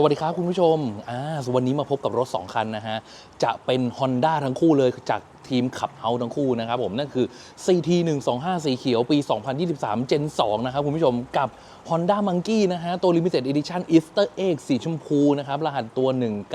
สวัสดีครับคุณผู้ชมอ่าวันนี้มาพบกับรถ 2 คันนะฮะ จะเป็น Honda ทั้งคู่เลยจากทีมขับเฮาทั้งคู่นะครับผมนั่นคือ CT 125สีเขียวปี 2023 Gen 2 นะครับคุณผู้ชมกับ Honda Monkey นะฮะ ตัว Limited Edition Easter Egg สีชมพูนะครับ รหัสตัว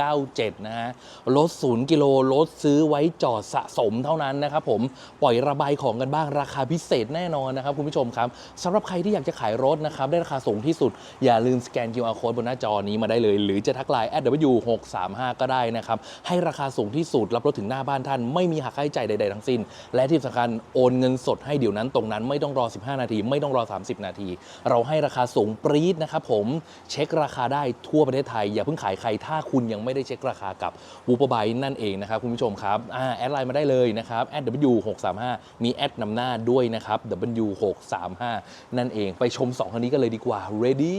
197 นะฮะรถ0กิโลรถซื้อไว้จอดสะสมเท่านั้นนะครับผมปล่อยระบายของกันบ้างราคาพิเศษแน่นอนนะครับคุณผู้ชมครับสำหรับใครที่อยากจะขายรถนะครับได้ราคาสูงที่สุดอย่าลืมสแกน QR Code บนหน้าจอนี้มาได้เลยหรือจะทักไลน์ @w635 ก็ได้นะครับ ให้ราคาสูงที่สุดรับรถถึงหน้าบ้านท่าน ไม่มีหักค่าใช้จ่ายใดๆทั้งสิ้น และที่สำคัญโอนเงินสดให้เดี๋ยวนั้นตรงนั้นไม่ต้องรอ 15 นาที ไม่ต้องรอ 30 นาที เราให้ราคาสูงปรี๊ดนะครับผมเช็คราคาได้ทั่วประเทศไทย อย่าเพิ่งขายใครถ้าคุณยังไม่ได้เช็คราคากับวูป e บ y นั่นเองนะครับคุณผู้ชมครับอ่าแอดไลน์มาได้เลยนะครับ @w635 มีแอดนำหน้าด้วยนะครับ w635 นั่นเองไปชม 2 คันนี้กันเลยดีกว่า ready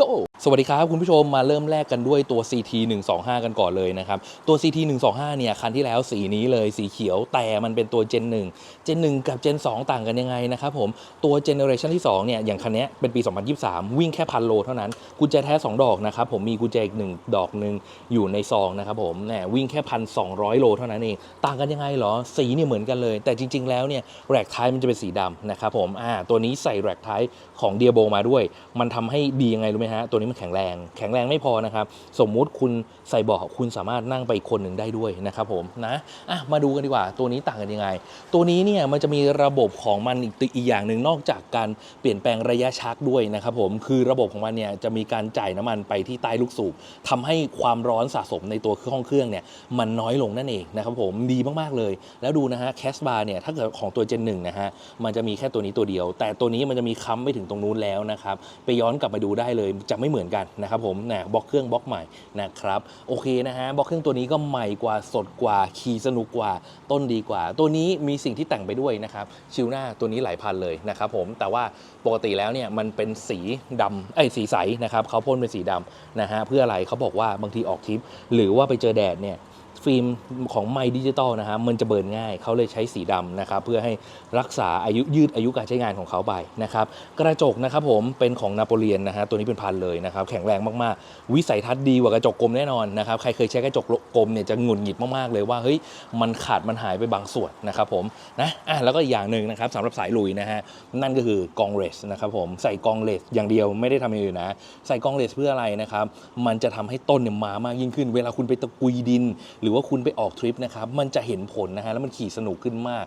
go สวัสดีครับคุณผู้ชมมาเริ่มแรกกันด้วยตัว CT 125 กันก่อนเลยนะครับ ตัว CT 125 เนี่ย คันที่แล้วสีนี้เลยสีเขียวแต่มันเป็นตัว Gen 1 Gen 1 กับ Gen 2 ต่างกันยังไงนะครับผมตัว Generation ที่ 2 เนี่ย อย่างคันนี้เป็นปี 2023 วิ่งแค่พันโลเท่านั้น กุญแจแท้ 2 ดอกนะครับผมมีกุญแจอีก 1 ดอกหนึ่งอยู่ในซองนะครับผมแหมวิ่งแค่พันสองโลเท่านั้นเองต่างกันยังไงเหรอสีเนี่ยเหมือนกันเลย แต่จริง ๆ แล้วเนี่ยแร็กท้ายมันจะเป็นสีดำนะครับผมอ่าตัวนี้ใส่แร็กท้ายของเดียโบมาด้วย มันทำให้ดียังไงรู้ไหมฮะตัวนี้มันแข็งแรง แข็งแรงไม่พอนะครับ สมมุติคุณใส่เบาะคุณสามารถนั่งไปอีกคนหนึ่งได้ด้วยนะครับผมนะอะมาดูกันดีกว่า ตัวนี้ต่างกันยังไง ตัวนี้เนี่ยมันจะมีระบบของมันอีกอีกอย่างหนึ่งนอกจากการเปลี่ยนแปลงระยะชักด้วยนะครับผมคือระบบของมันเนี่ยจะมีการจ่ายน้ำมันไปที่ใต้ลูกสูบทำให้ความร้อนสะสมในตัวห้องเครื่องเนี่ยมันน้อยลงนั่นเองนะครับผมดีมากๆเลย แล้วดูนะฮะแคสบาร์เนี่ยถ้าเกิดของตัวเจนหนึ่งนะฮะมันจะมีแค่ตัวนี้ตัวเดียว แต่ตัวนี้มันจะมีค้ำไปถึงตรงนู้นแล้วนะครับไปย้อนกลับมาดูได้เลยจะไม่เหมือนกันนะครับผมนะบล็อกเครื่องบล็อกใหม่นะครับโอเคนะฮะบล็อกเครื่องตัวนี้ก็ใหม่กว่าสดกว่าขี่สนุกกว่าต้นดีกว่า ตัวนี้มีสิ่งที่แต่งไปด้วยนะครับชิวหน้าตัวนี้หลายพันเลยนะครับผมแต่ว่าปกติแล้วเนี่ยมันเป็นสีดำไอ้สีใสนะครับเขาพ่นเป็นสีดำนะฮะเพื่ออะไรเขาบอกว่าบางทีออกทริป หรือว่าไปเจอแดดเนี่ย ฟิล์มของไมดิจิตอลนะฮะมันจะเบิร์นง่ายเขาเลยใช้สีดำนะครับเพื่อให้รักษาอายุยืดอายุการใช้งานของเขาไปนะครับกระจกนะครับผมเป็นของนาโปเลียนนะฮะตัวนี้เป็นพันเลยนะครับแข็งแรงมากๆ วิสัยทัศน์ดีกว่ากระจกกลมแน่นอนนะครับใครเคยใช้กระจกกลมเนี่ยจะหงุดหงิดมากๆเลยว่าเฮ้ยมันขาดมันหายไปบางส่วนนะครับผมนะอะแล้วก็อีกอย่างหนึ่งนะครับสำหรับสายลุยนะฮะนั่นก็คือกองเรสนะครับผมใส่กองเรสอย่างเดียวไม่ได้ทำอย่างอื่นนะใส่กองเลสเพื่ออะไรนะครับมันจะทำให้ต้นเนี่ยมามากยิ่งขึ้น เวลาคุณไปตะกุยดินหรือว่าคุณไปออกทริปนะครับมันจะเห็นผลนะฮะแล้วมันขี่สนุกขึ้นมาก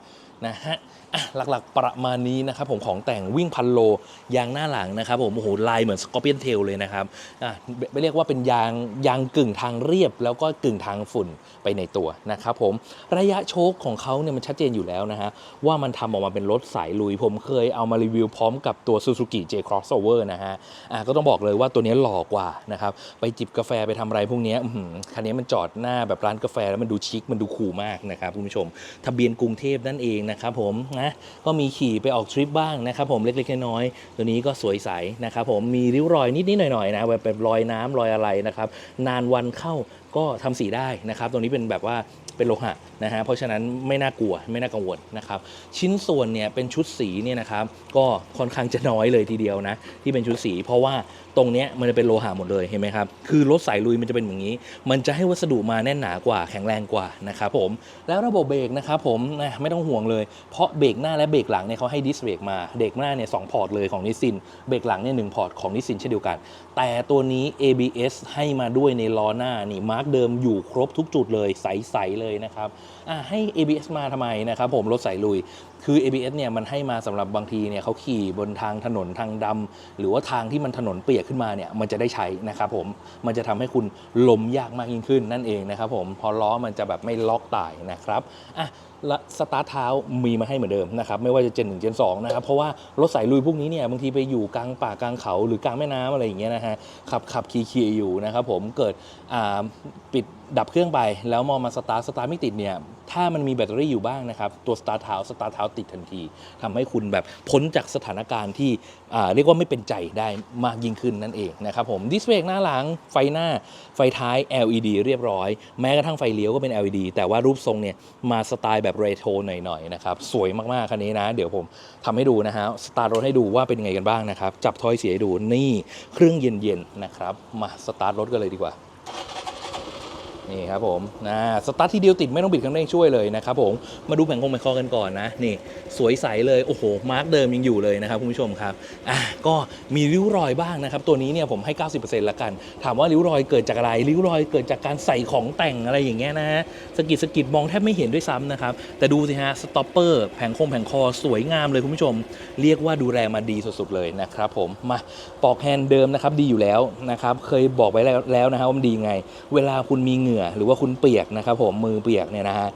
นะฮะอะหลักๆประมาณนี้นะครับผมของแต่งวิ่งพันโล ยางหน้าหลังนะครับผมโอ้โหลายเหมือนสกอร์เปียนเทลเลยนะครับอะไม่เรียกว่าเป็นยางยางกึ่งทางเรียบ แล้วก็กึ่งทางฝุ่นไปในตัวนะครับผมระยะโชคของเขาเนี่ยมันชัดเจนอยู่แล้วนะฮะว่ามันทำออกมาเป็นรถสายลุย ผมเคยเอามารีวิวพร้อมกับตัว Suzuki J Crossover นะฮะอะก็ต้องบอกเลยว่าตัวนี้หล่อกว่านะครับไปจิบกาแฟไปทำอะไรพวกนี้คันนี้มันจอดหน้าแบบร้านกาแฟแล้วมันดูชิคมันดูคูลมากนะครับคุณผู้ชม ทะเบียนกรุงเทพนั่นเองนะครับผมนะก็มีขี่ไปออกทริปบ้างนะครับผมเล็กๆน้อยๆตัวนี้ก็สวยใสนะครับผมมีริ้วรอยนิดๆหน่อยๆนะแบบแบบรอยน้ำรอยอะไรนะครับนานวันเข้าก็ทำสีได้นะครับตรงนี้เป็นแบบว่าเป็นโลหะนะฮะเพราะฉะนั้นไม่น่ากลัวไม่น่ากังวลนะครับชิ้นส่วนเนี่ยเป็นชุดสีเนี่ยนะครับก็ค่อนข้างจะน้อยเลยทีเดียวนะที่เป็นชุดสี เพราะว่า ตรงเนี้ยมันจะเป็นโลหะหมดเลยเห็นไหมครับคือรถสายลุยมันจะเป็นอย่างนี้ มันจะให้วัสดุมาแน่นหนากว่าแข็งแรงกว่านะครับผมแล้วระบบเบรกนะครับผมนะไม่ต้องห่วงเลย เพราะเบรกหน้าและเบรกหลังเนี่ยเขาให้ดิสเบรกมาเบรกหน้าเนี่ยสองพอร์ตเลยของนิสซินเบรกหลังเนี่ยหนึ่งพอร์ตของนิสซินเช่นเดียวกัน แต่ตัวนี้ ABS ให้มาด้วยในล้อหน้านี่มาร์กเดิมอยู่ครบทุกจุดเลยใสๆเลยนะครับอะให้ ABS มาทำไมนะครับผมรถสายลุยคือ ABS เนี่ยมันให้มาสำหรับบางทีเนี่ยเขาขี่บนทางถนนทางดำหรือว่าทางที่มันถนนเปียกขึ้นมาเนี่ยมันจะได้ใช้นะครับผมมันจะทำให้คุณล้มยากมากยิ่งขึ้นนั่นเองนะครับผมพอล้อมันจะแบบไม่ล็อกตายนะครับอะและสตาร์ทเท้ามีมาให้เหมือนเดิมนะครับไม่ว่าจะเจนหนึ่งเจนสองนะครับเพราะว่ารถสายลุยพวกนี้เนี่ยบางทีไปอยู่กลางป่ากลางเขาหรือกลางแม่น้ำอะไรอย่างเงี้ยนะฮะขับขับขี่ขี่อยู่นะครับผมเกิดปิดดับเครื่องไปแล้วมองมาสตาร์ทสตาร์ทไม่ติดเนี่ย ถ้ามันมีแบตเตอรี่อยู่บ้างนะครับ ตัวสตาร์ทเท้าสตาร์ทเท้าติดทันทีทำให้คุณแบบพ้นจากสถานการณ์ที่เรียกว่าไม่เป็นใจได้มากยิ่งขึ้นนั่นเองนะครับผมดิสเบรกหน้าหลังไฟหน้าไฟท้าย LED เรียบร้อย แม้กระทั่งไฟเลี้ยวก็เป็น LED แต่ว่ารูปทรงเนี่ยมาสไตล์แบบเรโทรหน่อยๆนะครับสวยมากๆคันนี้นะ เดี๋ยวผมทำให้ดูนะฮะสตาร์ทรถให้ดูว่าเป็นยังไงกันบ้างนะครับจับถ้อยเสียให้ดูนี่เครื่องเย็นๆนะครับมาสตาร์ทรถกันเลยดีกว่า นี่ครับผมนะสตาร์ททีเดียวติดไม่ต้องบิดคันเร่งช่วยเลยนะครับผมมาดูแผงคงแผงคอกันก่อนนะนี่สวยใสเลยโอ้โหมาร์กเดิมยังอยู่เลยนะครับคุณผู้ชมครับอะก็มีริ้วรอยบ้างนะครับตัวนี้เนี่ยผมให้ 90%ละกัน ถามว่าริ้วรอยเกิดจากอะไรริ้วรอยเกิดจากการใส่ของแต่งอะไรอย่างเงี้ยนะฮะสกิดสกิดมองแทบไม่เห็นด้วยซ้ำนะครับแต่ดูสิฮะสต็อปเปอร์แผงคงแผงคอสวยงามเลยคุณผู้ชม เรียกว่าดูแลมาดีสุดๆเลยนะครับผมมาปอกแฮนด์เดิมนะครับดีอยู่แล้วนะครับเคยบอกไว้แล้วแล้วนะฮะว่ามันดีไง เวลาคุณมีเหงื่อหรือว่าคุณเปียกนะครับผมมือเปียกเนี่ยนะฮะ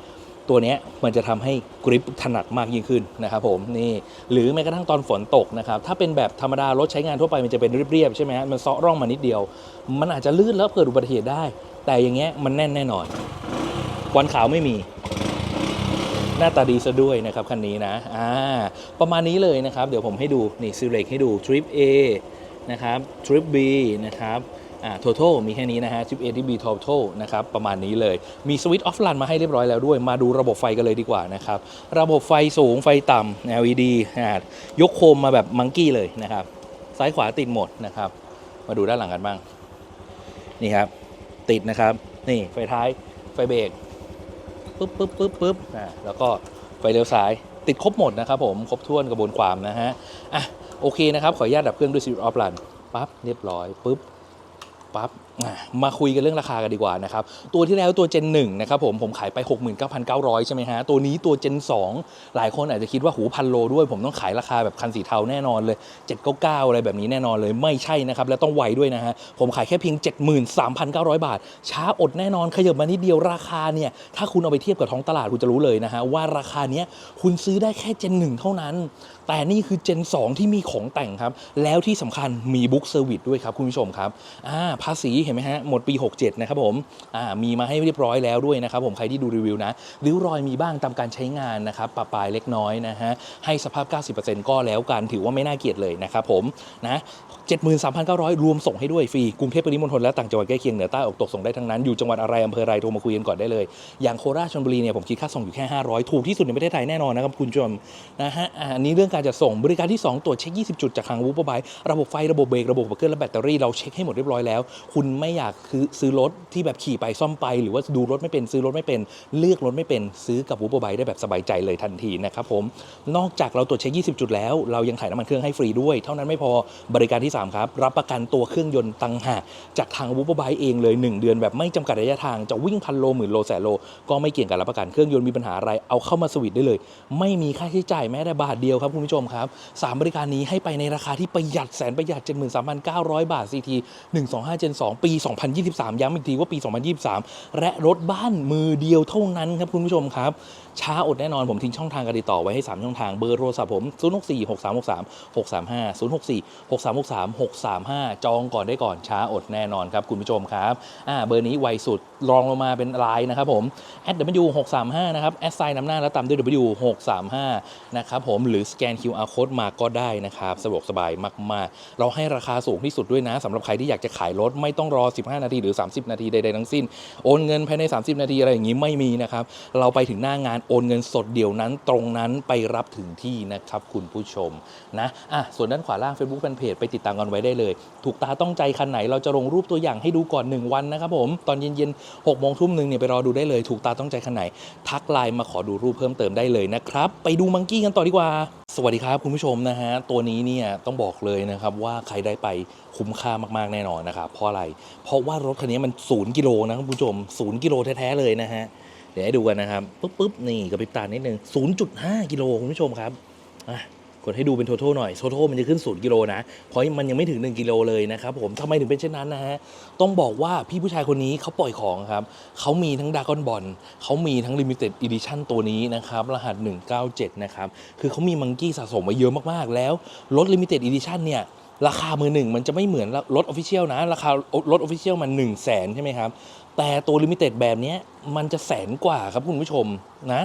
ตัวนี้มันจะทำให้กริปถนัดมากยิ่งขึ้นนะครับผมนี่หรือแม้กระทั่งตอนฝนตกนะครับถ้าเป็นแบบธรรมดารถใช้งานทั่วไปมันจะเป็นเรียบๆใช่ไหมฮะมันเซาะร่องมานิดเดียว มันอาจจะลื่นแล้วเกิดอุบัติเหตุได้ แต่อย่างเงี้ยมันแน่นแน่นอนควันขาวไม่มี หน้าตาดีซะด้วยนะครับคันนี้นะอ่าประมาณนี้เลยนะครับ เดี๋ยวผมให้ดูนี่ซิเล็กให้ดู Trip A นะครับ Trip B นะครับ อ่า total มีแค่นี้นะฮะ Trip A ที่ B total นะครับประมาณนี้เลย มีสวิตช์ออฟลันมาให้เรียบร้อยแล้วด้วย มาดูระบบไฟกันเลยดีกว่านะครับระบบไฟสูงไฟต่ำ LED อ่ายกโคมมาแบบมังกี้เลยนะครับซ้ายขวาติดหมดนะครับมาดูด้านหลังกันบ้างนี่ครับติดนะครับนี่ไฟท้ายไฟเบรกปึ๊บปึ๊บปึ๊บปึ๊บอ่าแล้วก็ไฟเลี้ยวซ้ายติดครบหมดนะครับผมครบถ้วนกระบวนความนะฮะอะโอเคนะครับขออนุญาตดับเครื่องด้วยซีรีส์ออฟลันปั๊บเรียบร้อยปึ๊บ ปั๊บมาคุยกันเรื่องราคากันดีกว่านะครับ ตัวที่แล้วตัว Gen 1นะครับผมผมขายไป 69,900 ใช่ไหมฮะ ตัวนี้ตัว Gen 2 หลายคนอาจจะคิดว่าหูพันโลด้วย ผมต้องขายราคาแบบคันสีเทาแน่นอนเลย 799 อะไรแบบนี้แน่นอนเลยไม่ใช่นะครับ และต้องไวด้วยนะฮะ ผมขายแค่เพียง 73,900 บาท ช้าอดแน่นอนขยับมานิดเดียวราคาเนี่ย ถ้าคุณเอาไปเทียบกับท้องตลาดคุณจะรู้เลยนะฮะว่าราคาเนี้ยคุณซื้อได้แค่ Gen 1 เท่านั้น แต่นี่คือ Gen 2 ที่มีของแต่งครับ แล้วที่สำคัญมีบุ๊กเซอร์วิสด้วยครับคุณผู้ชมครับอ่าภาษีเห็นไหมฮะ หมดปี 67 นะครับผมอ่ามีมาให้เรียบร้อยแล้วด้วยนะครับผมใครที่ดูรีวิวนะริ้วรอยมีบ้างตามการใช้งานนะครับปะปลายเล็กน้อยนะฮะให้สภาพ 90%ก็แล้วกันถือว่าไม่น่าเกลียดเลยนะครับผมนะ 73,900 รวมส่งให้ด้วยฟรี กรุงเทพปริมณฑลและต่างจังหวัดใกล้เคียงเหนือใต้ออกตกส่งได้ทั้งนั้น อยู่จังหวัดอะไรอำเภออะไรโทรมาคุยกันก่อนได้เลย อย่างโคราชชลบุรีเนี่ยผมคิดค่าส่งอยู่แค่ 500 ถูกที่สุดในประเทศไทยแน่นอนนะครับคุณผู้ชมนะฮะอันนี้เรื่องการจัดส่งบริการที่ 2 ตรวจเช็ค 20 จุดจากทางวูบไบระบบไฟระบบเบรกระบบขับเคลื่อนและแบตเตอรี่เราเช็คให้หมดเรียบร้อยแล้ว คุณไม่อยากคือซื้อรถที่แบบขี่ไปซ่อมไป หรือว่าดูรถไม่เป็นซื้อรถไม่เป็น เลือกรถไม่เป็นซื้อกับวูบไบได้แบบสบายใจเลยทันทีนะครับผมนอกจากเราตรวจเช็ค 20 จุดแล้ว เรายังถ่ายน้ำมันเครื่องให้ฟรีด้วย เท่านั้นไม่พอบริการที่3 ครับ รับประกันตัวเครื่องยนต์ตังหากจากทางวูบไบเองเลย 1 เดือนแบบไม่จำกัดระยะทางจะวิ่งพันโลหมื่นโลแสนโล ก็ไม่เกี่ยงกับรับประกันเครื่องยนต์มีปัญหาอะไรเอาเข้ามาสวิตได้เลย ไม่มีค่าใช้จ่ายแม้แต่บาทเดียวครับคุณผู้ชมครับสามบริการนี้ให้ไปในราคาที่ประหยัดแสนประหยัด 73,900 บาท CT 125 Gen 2 ปี 2023 ย้ำอีกทีว่าปี 2023 และรถบ้านมือเดียวเท่านั้นครับคุณผู้ชมครับช้าอดแน่นอนผมทิ้งช่องทางการติดต่อไว้ให้ 3 ช่องทางเบอร์โทรศัพท์ผม 064 6363 635 064 6363 635 จองก่อนได้ก่อนช้าอดแน่นอนครับคุณผู้ชมครับอ่าเบอร์นี้ไวสุดรองลงมาเป็นไลน์นะครับผม w 635นะครับแอดไซน์นำหน้าแล้วตามด้วย w 635นะครับผมหรือสแกน QR code มาก็ได้นะครับสะดวกสบายมาก ๆ เราให้ราคาสูงที่สุดด้วยนะสำหรับใครที่อยากจะขายรถไม่ต้องรอ 15 นาทีหรือ 30 นาทีใด ๆ ทั้งสิ้น โอนเงินภายใน 30 นาทีอะไรอย่างนี้ไม่มีนะครับ เราไปถึงหน้างานโอนเงินสดเดี๋ยวนั้นตรงนั้นไปรับถึงที่นะครับคุณผู้ชมนะอะส่วนด้านขวาล่าง Facebook Fanpage ไปติดตามกันไว้ได้เลย ถูกตาต้องใจคันไหนเราจะลงรูปตัวอย่างให้ดูก่อน 1 วันนะครับผม ตอนเย็นๆ6โมงทุ่มหนึ่งเนี่ยไปรอดูได้เลย ถูกตาต้องใจคันไหน ทักไลน์มาขอดูรูปเพิ่มเติมได้เลยนะครับ ไปดูมังกี้กันต่อดีกว่า สวัสดีครับคุณผู้ชมนะฮะ ตัวนี้เนี่ยต้องบอกเลยนะครับว่าใครได้ไปคุ้มค่ามากๆแน่นอนนะครับเพราะอะไร เพราะว่ารถคันนี้มันศูนย์กิโลนะคุณผู้ชมศูนย์กิโลแท้ๆเลยนะฮะเดี๋ยวให้ดูกันนะครับปุ๊บปุ๊บนี่กระพริบตานิดนึง0.5 กิโลคุณผู้ชมครับอะ กดให้ดูเป็นท o ทหน่อย t o ทมันจะขึ้น0กิโลนะเพราะมันยังไม่ถึง 1 กิโลเลยนะครับผมทำไมถึงเป็นเช่นนั้นนะฮะ ต้องบอกว่าพี่ผู้ชายคนนี้เขาปล่อยของครับเขามีทั้งดากอนบอลเขามีทั้ง Limited Edition ตัวนี้นะครับ รหัส 197 นะครับ คือเขามีมังกี้สะสมมาเยอะมากๆ แล้วรถ Limited Edition เนี่ยราคามือหนึ่งมันจะไม่เหมือนรถออฟฟิเชียลนะ ราคารถออฟฟิเชียลมัน1 0 0 0 0แสนใช่ไหมครับ แต่ตัวลิมิเต็ดแบบนี้มันจะแสนกว่าครับคุณผู้ชมนะ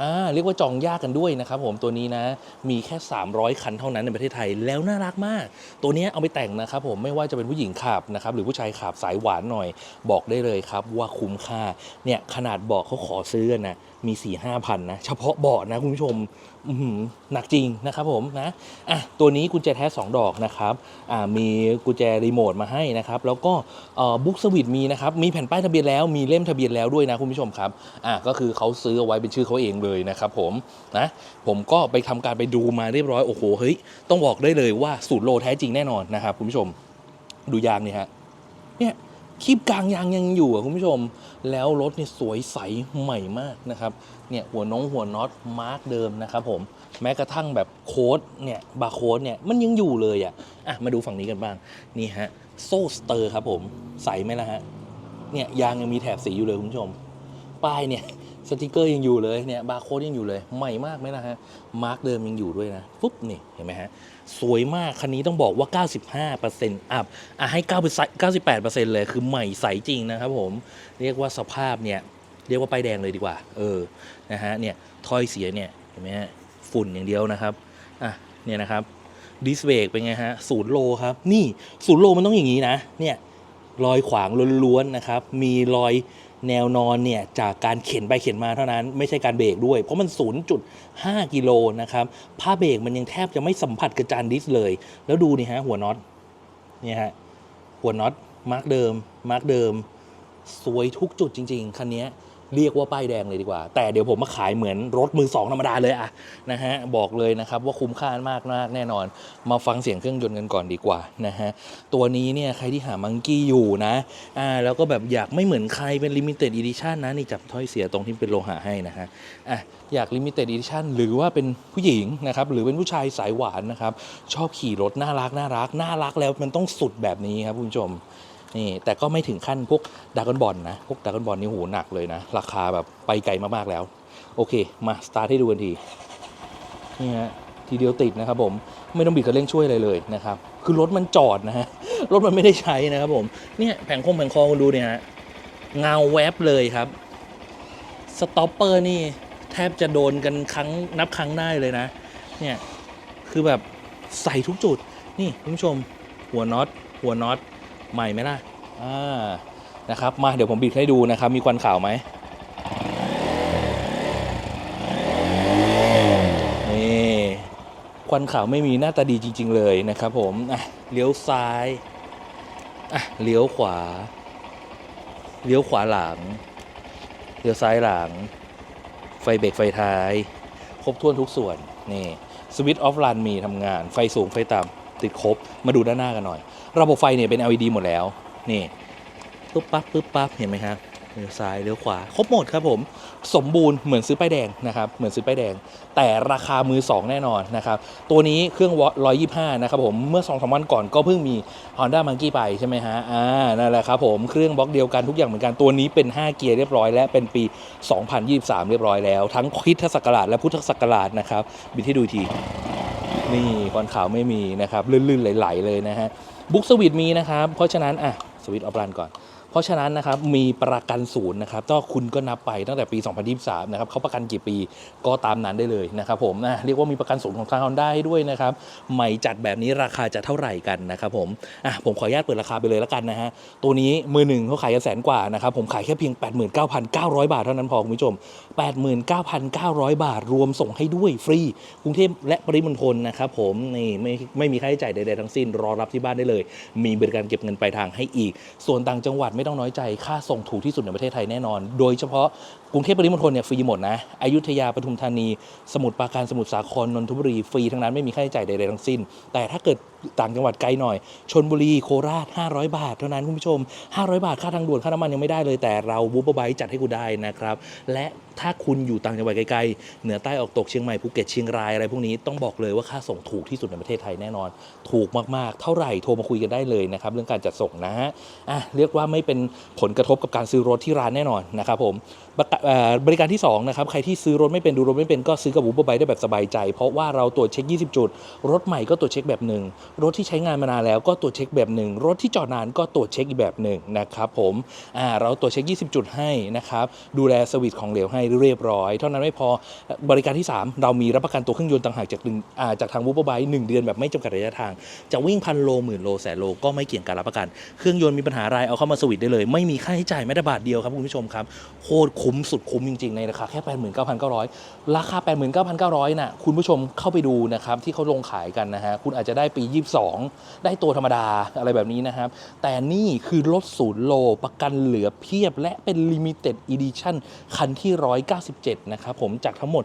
อ่าเรียกว่าจองยากกันด้วยนะครับผมตัวนี้นะ มีแค่ 300 คันเท่านั้นในประเทศไทยแล้วน่ารักมาก ตัวนี้เอาไปแต่งนะครับผมไม่ว่าจะเป็นผู้หญิงขับนะครับหรือผู้ชายขับสายหวานหน่อย บอกได้เลยครับว่าคุ้มค่าเนี่ยขนาดบาะเขาขอซื้อนะมี4 5พันนะเฉพาะเบาะนะคุณผู้ชมอื้อหือหนักจริงนะครับผมนะอะตัวนี้กุญแจแท้ 2 ดอกนะครับอ่ามีกุญแจรีโมทมาให้นะครับแล้วก็บุ๊กสวิตมีนะครับมีแผ่นป้ายทะเบียนแล้วมีเล่มทะเบียนแล้วด้วยนะคุณผู้ชมครับอะก็คือเขาซื้อเอาไว้เป็นชื่อเขาเองเลยนะครับผมนะผมก็ไปทำการไปดูมาเรียบร้อยโอ้โหเฮ้ยต้องบอกได้เลยว่าสูตรโลแท้จริงแน่นอนนะครับคุณผู้ชมดูยางนี่ฮะเนี่ยคีบกลางยางยังอยู่อะคุณผู้ชม แล้วรถเนี่ยสวยใสใหม่มากนะครับเนี่ยหัวน้องหัวน็อตมาร์กเดิมนะครับผมแม้กระทั่งแบบโค้ดเนี่ยบาร์โค้ดเนี่ยมันยังอยู่เลยอะอะมาดูฝั่งนี้กันบ้างนี่ฮะโซ่สเตอร์ครับผมใสไหมล่ะฮะเนี่ยยางยังมีแถบสีอยู่เลยคุณผู้ชม ป้ายเนี่ยสติกเกอร์ยังอยู่เลยเนี่ยบาร์โค้ดยังอยู่เลย ใหม่มากไหมล่ะฮะมาร์กเดิมยังอยู่ด้วยนะปุ๊บนี่เห็นไหมฮะสวยมากคันนี้ต้องบอกว่า 95%อัพอะให้9 98%เลยคือใหม่ใสจริงนะครับผม เรียกว่าสภาพเนี่ยเรียกว่าป้ายแดงเลยดีกว่า เออนะฮะเนี่ยถ้อยเสียเนี่ยเห็นไหมฮะฝุ่นอย่างเดียวนะครับอะเนี่ยนะครับดิสเบรกเป็นไงฮะศูนย์โลครับ นี่ศูนย์โลมันต้องอย่างนี้นะเนี่ยรอยขวางล้วนๆนะครับ มีรอย แนวนอนเนี่ยจากการเข็นไปเข็นมาเท่านั้น ไม่ใช่การเบรกด้วย เพราะมัน 0.5 กิโลนะครับผ้าเบรกมันยังแทบจะไม่สัมผัสกับจานดิสเลย แล้วดูนี่ฮะหัวน็อตเนี่ยฮะหัวน็อตมาร์กเดิมมาร์กเดิม สวยทุกจุดจริง ๆคันนี้ เรียกว่าป้ายแดงเลยดีกว่า แต่เดี๋ยวผมมาขายเหมือนรถมือสองธรรมดาเลยอะนะฮะบอกเลยนะครับว่าคุ้มค่ามากมากแน่นอน มาฟังเสียงเครื่องยนต์กันก่อนดีกว่านะฮะตัวนี้เนี่ยใครที่หามังกี้อยู่นะอ่าแล้วก็แบบอยากไม่เหมือนใครเป็นลิมิเต็ดอีดิชันนะนี่จับถ้อยเสียตรงที่เป็นโลหะให้นะฮะอะอยากลิมิเต็ดอีดิชันหรือว่าเป็นผู้หญิงนะครับหรือเป็นผู้ชายสายหวานนะครับชอบขี่รถน่ารักน่ารักน่ารักแล้วมันต้องสุดแบบนี้ครับคุณผู้ชม นี่แต่ก็ไม่ถึงขั้นพวกดากอนบอลนะ พวกดากอนบอลนี่โหหนักเลยนะ ราคาแบบไปไกลมากๆแล้ว โอเค มาสตาร์ทให้ดูกันที นี่ฮะทีเดียวติดนะครับผมไม่ต้องบิดคันเร่งช่วยอะไรเลยนะครับ คือรถมันจอดนะฮะรถมันไม่ได้ใช้นะครับผมเนี่ยแผงคงแผงคอคุณดูเนี่ยฮะเงาแวบเลยครับสต็อปเปอร์นี่แทบจะโดนกันครั้งนับครั้งได้เลยนะ เนี่ยคือแบบใส่ทุกจุดนี่คุณผู้ชมหัวน็อตหัวน็อต ใหม่ไหมล่ะอ่านะครับมาเดี๋ยวผมบิดให้ดูนะครับ มีควันขาวไหมนี่ควันขาวไม่มีหน้าตาดีจริง ๆ เลยนะครับ ผมอะเลี้ยวซ้ายอะเลี้ยวขวา เลี้ยวขวาหลัง เลี้ยวซ้ายหลัง ไฟเบรกไฟท้าย ครบถ้วนทุกส่วนนี่สวิตช์ออฟลันมีทำงานไฟสูงไฟต่ำ ติดครบ มาดูด้านหน้ากันหน่อย ระบบไฟเนี่ยเป็น LED หมดแล้ว นี่ปึ๊บปั๊บปึ๊บปั๊บเห็นไหมครับเลี้ยวซ้ายเลี้ยวขวา ครบหมดครับผม สมบูรณ์เหมือนซื้อป้ายแดงนะครับ เหมือนซื้อป้ายแดง แต่ราคามือ 2 แน่นอนนะครับ ตัวนี้เครื่องวอต125นะครับผม เมื่อ2อสวันก่อนก็เพิ่งมี Honda Monkey ไปใช่ไหมฮะ อ่า นั่นแหละครับผม เครื่องบล็อกเดียวกันทุกอย่างเหมือนกัน ตัวนี้เป็น 5 เกียร์เรียบร้อยและเป็นปี 2023 เรียบร้อยแล้ว ทั้งคริสตศักราชและพุทธศักราชนะครับบิดให้ดูที นี่ควันขาวไม่มีนะครับลื่นๆไหลๆเลยนะฮะบุ๊กสวิตมีนะครับ เพราะฉะนั้นอะสวิตออฟรันก่อน ราะฉะนั้นนะครับมีประกันศูนย์นะครับก็คุณก็นับไปตั้งแต่ปี 2023 นะครับเขาประกันกี่ปีก็ตามนั้นได้เลยนะครับผมนะเรียกว่ามีประกันศูนย์ของทาง Honda ให้ด้วยนะครับใหม่จัดแบบนี้ราคาจะเท่าไหร่กันนะครับผมอะผมขออนุญาตเปิดราคาไปเลยแล้วกันนะฮะตัวนี้มือหนึ่งเขาขายกันแสนกว่านะครับผมขายแค่เพียง 89,900 บาทเท่านั้นพอคุณผู้ชม 89,900 บาทรวมส่งให้ด้วยฟรีกรุงเทพและปริมณฑลนะครับผมนี่ไม่ไม่มีค่าใช้จ่ายใดๆทั้งสิ้นรอรับที่บ้านได้เลย มีบริการเก็บเงินปลายทางให้อีก ส่วนต่างจังหวัดไม่ต้องน้อยใจค่าส่งถูกที่สุดในประเทศไทยแน่นอน โดยเฉพาะกรุงเทพปริมณฑลเนี่ยฟรีหมดนะอยุธยาปทุมธานี สมุทรปราการสมุทรสาครนนทบุรีฟรีทั้งนั้นไม่มีค่าใช้จ่ายใดๆทั้งสิ้น แต่ถ้าเกิดต่างจังหวัดไกลหน่อยชนบุรีโคราช 500 บาท เท่านั้นคุณผู้ชม 500 บาทค่าทางด่วนค่าน้ำมันยังไม่ได้เลยแต่เราบูบไบจัดให้คุณได้นะครับ และถ้าคุณอยู่ต่างจังหวัดไกลๆเหนือใต้ออกตกเชียงใหม่ภูเก็ตเชียงรายอะไรพวกนี้ต้องบอกเลยว่าค่าส่งถูกที่สุดในประเทศไทยแน่นอน ถูกมากๆ เท่าไหร่โทรมาคุยกันได้เลยนะครับเรื่องการจัดส่งนะฮะอะเรียกว่าไม่เป็นผลกระทบกับการซื้อรถที่ร้านแน่นอนนะครับผมบริการที่2นะครับใครที่ซื้อรถไม่เป็นดูรถไม่เป็นก็ซื้อกับบูเบอร์ไบได้แบบสบายใจ เพราะว่าเราตรวจเช็ค 20 จุด รถใหม่ก็ตรวจเช็คแบบหนึ่งรถที่ใช้งานมานานแล้วก็ตรวจเช็คแบบหนึ่งรถที่จอดนานก็ตรวจเช็คอีกแบบหนึ่งนะครับผมเราตรวจเช็ค 20 จุดให้นะครับดูแลสวิตช์ของเหลวให้เรียบร้อย เท่านั้นไม่พอบริการที่ 3 เรามีรับประกันตัวเครื่องยนต์ต่างหากจากหนึ่งอ่าจากทางบูเบอร์ไบหนึ่งเดือนแบบไม่จำกัดระยะทาง จะวิ่งพันโลหมื่นโลแสนโลก็ไม่เกี่ยงการรับประกัน เครื่องยนต์มีปัญหาอะไรเอาเข้ามาสวิตช์ได้เลย ไม่มีค่าใช้จ่ายแม้แต่บาทเดียวครับคุณผู้ชมครับ โคตรคุ้มสุดคุ้มจริงๆ ในราคาแค่ 89,900 ราคา 89,900 น่ะคุณผู้ชมเข้าไปดูนะครับที่เขาลงขายกันนะฮะคุณอาจจะได้ปี 22 ได้ตัวธรรมดาอะไรแบบนี้นะครับ แต่นี่คือรถศูนย์โลประกันเหลือเพียบและเป็น Limited Edition คันที่ 197 นะครับผมจากทั้งหมด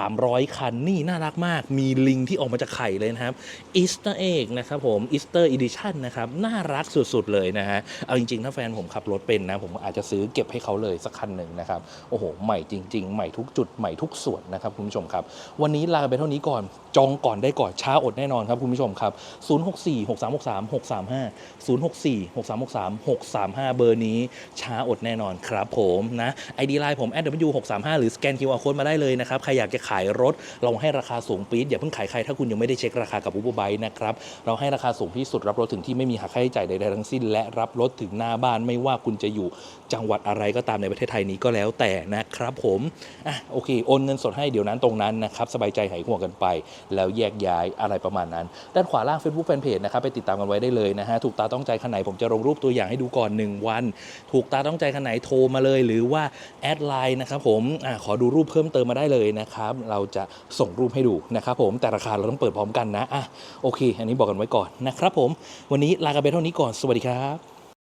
300 คันนี่น่ารักมาก มีลิงที่ออกมาจากไข่เลยนะครับ Easter Egg นะครับผม Easter Edition นะครับน่ารักสุดๆเลยนะฮะเอาจริงๆถ้าแฟนผมขับรถเป็นนะ ผมอาจจะซื้อเก็บให้เขาเลยสักคันหนึ่งนะครับ โอ้โห ใหม่จริง ๆ ใหม่ทุกจุด ใหม่ทุกส่วนนะครับคุณผู้ชมครับ วันนี้ลาไปเท่านี้ก่อน จองก่อนได้ก่อน ช้าอดแน่นอนครับคุณผู้ชมครับ 064 6363 635 064 6363 635 เบอร์นี้ ช้าอดแน่นอนครับผมนะ ID ไลน์ผม w635 หรือสแกน QR Code มาได้เลยนะครับ ใครอยากจะขายรถ เราให้ราคาสูงปี๊ดอย่าเพิ่งขายใครถ้าคุณยังไม่ได้เช็คราคากับ Uber b i นะครับ เราให้ราคาสูงที่สุดรับรถถึงที่ไม่มีหักค่าใช้จ่ายใดๆทั้งสิ้น และรับรถถึงหน้าบ้านไม่ว่าคุณจะอยู่จังหวัดอะไรก็ตามในประเทศไทยนี้ก็แล้วแต่นะครับผมอะโอเคโอนเงินสดให้เดี๋ยวนั้นตรงนั้นนะครับสบายใจหายห่วงกันไป แล้วแยกย้ายอะไรประมาณนั้น ด้านขวาล่าง Facebook Fanpage นะครับไปติดตามกันไว้ได้เลยนะฮะถูกตาต้องใจคันไหนผมจะลงรูปตัวอย่างให้ดูก่อน 1 วัน ถูกตาต้องใจคันไหนโทรมาเลย หรือว่าแอดไลน์นะครับผมอาขอดูรูปเพิ่มเติมมาได้เลยนะครับเราจะส่งรูปให้ดูนะครับผมแต่ราคาเราต้องเปิดพร้อมกันนะอะโอเค อันนี้บอกกันไว้ก่อนนะครับผมวันนี้ลากันไปเท่านี้ก่อนสวัสดีครับ